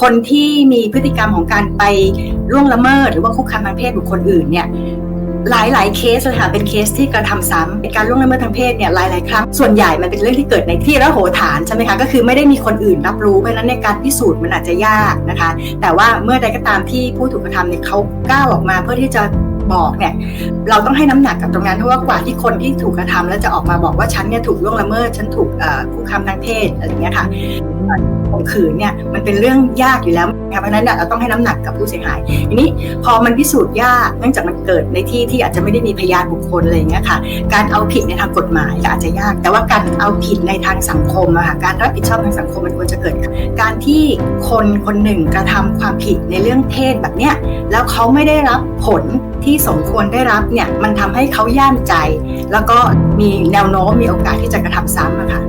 คนที่มีพฤติกรรมของการไปล่วงละเมิด หรือว่าคุกคามทางเพศบุคคลอื่นเนี่ยหลายหลายๆเคสเลยค่ะเป็นเคสที่กระทำซ้ำเป็นการล่วงละเมิดทางเพศเนี่ยหลายหลายๆครั้งส่วนใหญ่มันเป็นเรื่องที่เกิดในที่ระโหฐานใช่ไหมคะก็คือไม่ได้มีคนอื่นรับรู้เพราะฉะนั้นในการพิสูจน์มันอาจจะยากนะคะ แต่ว่าเมื่อใดก็ตามที่ผู้ถูกกระทำเนี่ยเขาก้าวออกมาเพื่อที่จะ บอกเนี่ยเราต้องให้น้ำหนักกับตรงนั้นเพราะว่ากว่าที่คนที่ถูกกระทำแล้วจะออกมาบอกว่าฉันเนี่ยถูกล่วงละเมิดฉันถูกเอ่คุกคามทางเพศอะไรเงี้ยค่ะข่มขืนเนี่ยมันเป็นเรื่องยากอยู่แล้วนะเพราะฉะนั้นเราต้องให้น้ำหนักกับผู้เสียหายทีนี้พอมันพิสูจน์ยากเนื่องจากมันเกิดในที่ที่อาจจะไม่ได้มีพยานบุคคลอะไรอย่างเงี้ยค่ะ การเอาผิดในทางกฎหมายก็อาจจะยาก แต่ว่าการเอาผิดในทางสังคมอะค่ะการรับผิดชอบทางสังคมมันควรจะเกิด การที่ คนคนหนึ่งกระทำความผิดในเรื่องเพศแบบเนี้ยแล้วเขาไม่ได้รับผลที่สมควรได้รับเนี่ยมันทำให้เขาย่ามใจ แล้วก็มีแนวโน้มมีโอกาสที่จะกระทำซ้ำอะค่ะ